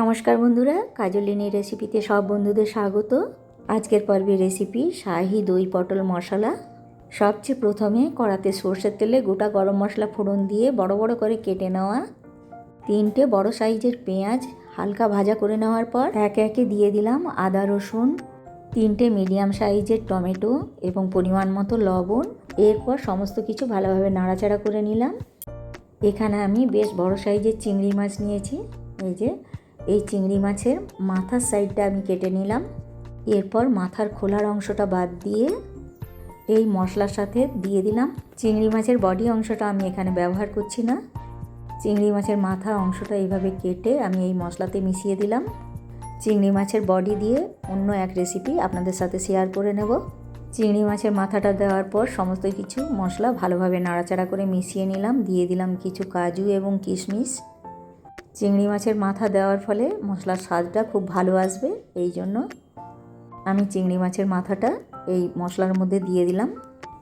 নমস্কার বন্ধুরা কাজলিনী রেসিপিতে সব বন্ধুদের স্বাগত। আজকের পর্বে রেসিপি শাহি দই পটল মশলা। সবচেয়ে প্রথমে কড়াতে সর্ষের তেলে গোটা গরম মশলা ফোড়ন দিয়ে বড় বড় করে কেটে নেওয়া। তিনটে বড় সাইজের পেঁয়াজ হালকা ভাজা করে নেওয়ার পর একে একে দিয়ে দিলাম আদা, রসুন। তিনটে মিডিয়াম সাইজের টমেটো এবং পরিমাণ মতো লবণ। এরপর সমস্ত কিছু ভালোভাবে নাড়াচাড়া করে নিলাম। এখানে আমি বেশ বড় সাইজের চিংড়ি মাছ নিয়েছি। এই যে এই চিংড়ি মাছের মাথার সাইডটা আমি কেটে নিলাম। এরপর মাথার খোলার অংশটা বাদ দিয়ে এই মশলার সাথে দিয়ে দিলাম। চিংড়ি মাছের বডি অংশটা আমি এখানে ব্যবহার করছি না। চিংড়ি মাছের মাথা অংশটা এইভাবে কেটে আমি এই মশলাতে মিশিয়ে দিলাম। চিংড়ি মাছের বডি দিয়ে অন্য এক রেসিপি আপনাদের সাথে শেয়ার করে নেব। চিংড়ি মাছের মাথাটা দেওয়ার পর সমস্ত কিছু মশলা ভালোভাবে নাড়াচাড়া করে মিশিয়ে নিলাম। দিয়ে দিলাম কিছু কাজু এবং কিশমিশ। চিংড়ি মাছের মাথা দেওয়ার ফলে মশলার স্বাদটা খুব ভালো আসবে, এই জন্য আমি চিংড়ি মাছের মাথাটা এই মশলার মধ্যে দিয়ে দিলাম।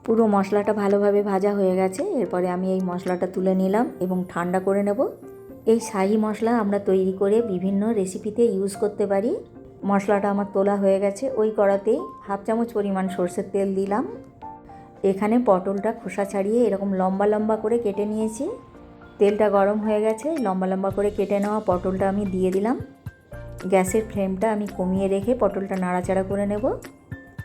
পুরো মশলাটা ভালোভাবে ভাজা হয়ে গেছে, এরপরে আমি এই মশলাটা তুলে নিলাম এবং ঠান্ডা করে নেব। এই শাহি মশলা আমরা তৈরি করে বিভিন্ন রেসিপিতে ইউজ করতে পারি। মশলাটা আমার তোলা হয়ে গেছে, ওই কড়াতেই হাফ চামচ পরিমাণ সর্ষের তেল দিলাম। এখানে পটলটা খোসা ছাড়িয়ে এরকম লম্বা লম্বা করে কেটে নিয়েছি। তেলটা গরম হয়ে গেছে, লম্বা লম্বা করে কেটে নেওয়া পটলটা আমি দিয়ে দিলাম। গ্যাসের ফ্লেমটা আমি কমিয়ে রেখে পটলটা নাড়াচাড়া করে নেব।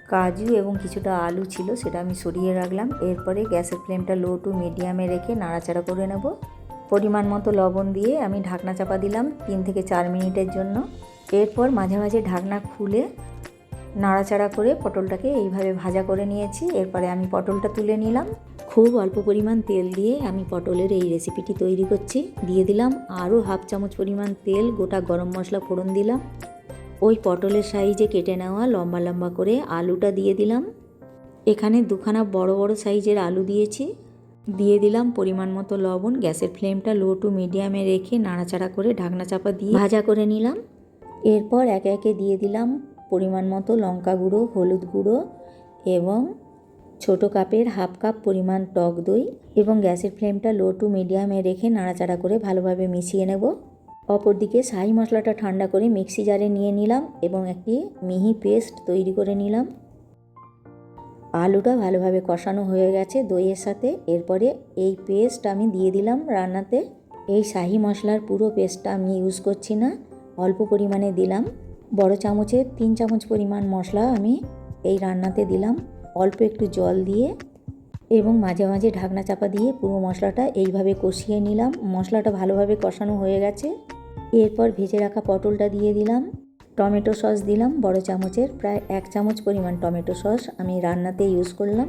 কাজু এবং কিছুটা আলু ছিল সেটা আমি সরিয়ে রাখলাম। এরপরে গ্যাসের ফ্লেমটা লো টু মিডিয়ামে রেখে নাড়াচাড়া করে নেব। পরিমাণ মতো লবণ দিয়ে আমি ঢাকনা চাপা দিলাম তিন থেকে চার মিনিটের জন্য। এরপর মাঝে মাঝে ঢাকনা খুলে নাড়াচাড়া করে পটলটাকে এইভাবে ভাজা করে নিয়েছি। এরপরে আমি পটলটা তুলে নিলাম। খুব অল্প পরিমাণ তেল দিয়ে আমি পটলের এই রেসিপিটি তৈরি করছি। দিয়ে দিলাম আরও হাফ চামচ পরিমাণ তেল, গোটা গরম মশলা ফোড়ন দিলাম। ওই পটলের সাইজে কেটে নেওয়া লম্বা লম্বা করে আলুটা দিয়ে দিলাম। এখানে দুখানা বড় বড় সাইজের আলু দিয়েছি। দিয়ে দিলাম পরিমাণ মতো লবণ। গ্যাসের ফ্লেমটা লো টু মিডিয়ামে রেখে নাড়াচাড়া করে ঢাকনা চাপা দিয়ে ভাজা করে নিলাম। এরপর একে একে দিয়ে দিলাম পরিমাণ মতো লঙ্কা গুঁড়ো, হলুদ গুঁড়ো এবং ছোট কাপের হাফ কাপ পরিমাণ টক দই এবং গ্যাসের ফ্লেমটা লো টু মিডিয়ামে রেখে নাড়াচাড়া করে ভালোভাবে মিশিয়ে নেব। অপরদিকে শাহি মশলাটা ঠান্ডা করে মিক্সি জারে নিয়ে নিলাম এবং একটি মিহি পেস্ট তৈরি করে নিলাম। আলুটা ভালোভাবে কষানো হয়ে গেছে দইয়ের সাথে। এরপরে এই পেস্ট আমি দিয়ে দিলাম রান্নাতে। এই শাহি মশলার পুরো পেস্টটা আমি ইউজ করছি না, অল্প পরিমাণে দিলাম। বড় চামচের তিন চামচ পরিমাণ মশলা আমি এই রান্নাতে দিলাম। অল্প একটু জল দিয়ে এবং মাঝে মাঝে ঢাকনা চাপা দিয়ে পুরো মশলাটা এইভাবে কষিয়ে নিলাম। মশলাটা ভালোভাবে কষানো হয়ে গেছে। এরপর ভেজে রাখা পটলটা দিয়ে দিলাম। টমেটো সস দিলাম, বড় চামচের প্রায় এক চামচ পরিমাণ টমেটো সস আমি রান্নাতে ইউজ করলাম।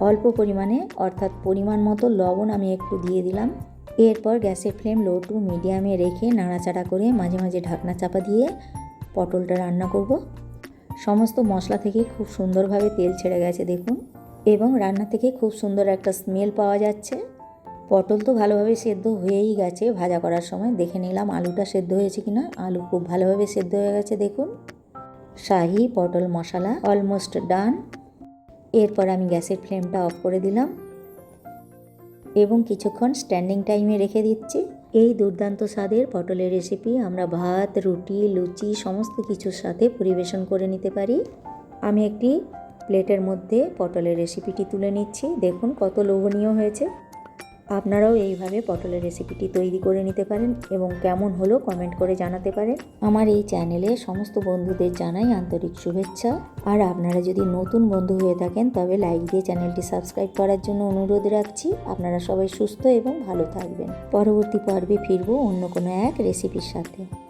অল্প পরিমাণে, অর্থাৎ পরিমাণ মতো লবণ আমি একটু দিয়ে দিলাম। এরপর গ্যাসের ফ্লেম লো টু মিডিয়ামে রেখে নাড়াচাড়া করে মাঝে মাঝে ঢাকনা চাপা দিয়ে পটলটা রান্না করব। সমস্ত মশলা থেকে খুব সুন্দরভাবে তেল ছেড়ে গেছে, দেখুন। এবং রান্না থেকে খুব সুন্দর একটা স্মেল পাওয়া যাচ্ছে। পটল তো ভালোভাবে সেদ্ধ হয়েই গেছে, ভাজা করার সময়। দেখে নিলাম আলুটা সেদ্ধ হয়েছে কি না আলু খুব ভালোভাবে সেদ্ধ হয়ে গেছে, দেখুন। শাহি পটল মশলা অলমোস্ট ডান এরপর আমি গ্যাসের ফ্লেমটা অফ করে দিলাম। এবং কিছুক্ষণ স্ট্যান্ডিং টাইমে রেখে দিচ্ছি। এই দুর্দান্ত স্বাদের পটলের রেসিপি আমরা ভাত, রুটি, লুচি সমস্ত কিছুর সাথে পরিবেশন করে নিতে পারি। আমি একটি প্লেটের মধ্যে পটলের রেসিপিটি তুলে নিচ্ছি। দেখুন কত লোভনীয় হয়েছে। আপনারাও এইভাবে পটলের রেসিপিটি তৈরি করে নিতে পারেন এবং কেমন হলো কমেন্ট করে জানাতে পারেন। আমার এই চ্যানেলে সমস্ত বন্ধুদের জানাই আন্তরিক শুভেচ্ছা। আর আপনারা যদি নতুন বন্ধু হয়ে থাকেন, তবে লাইক দিয়ে চ্যানেলটি সাবস্ক্রাইব করার জন্য অনুরোধ রাখছি। আপনারা সবাই সুস্থ এবং ভালো থাকবেন। পরবর্তী পর্বে ফিরবো অন্য কোনো এক রেসিপির সাথে।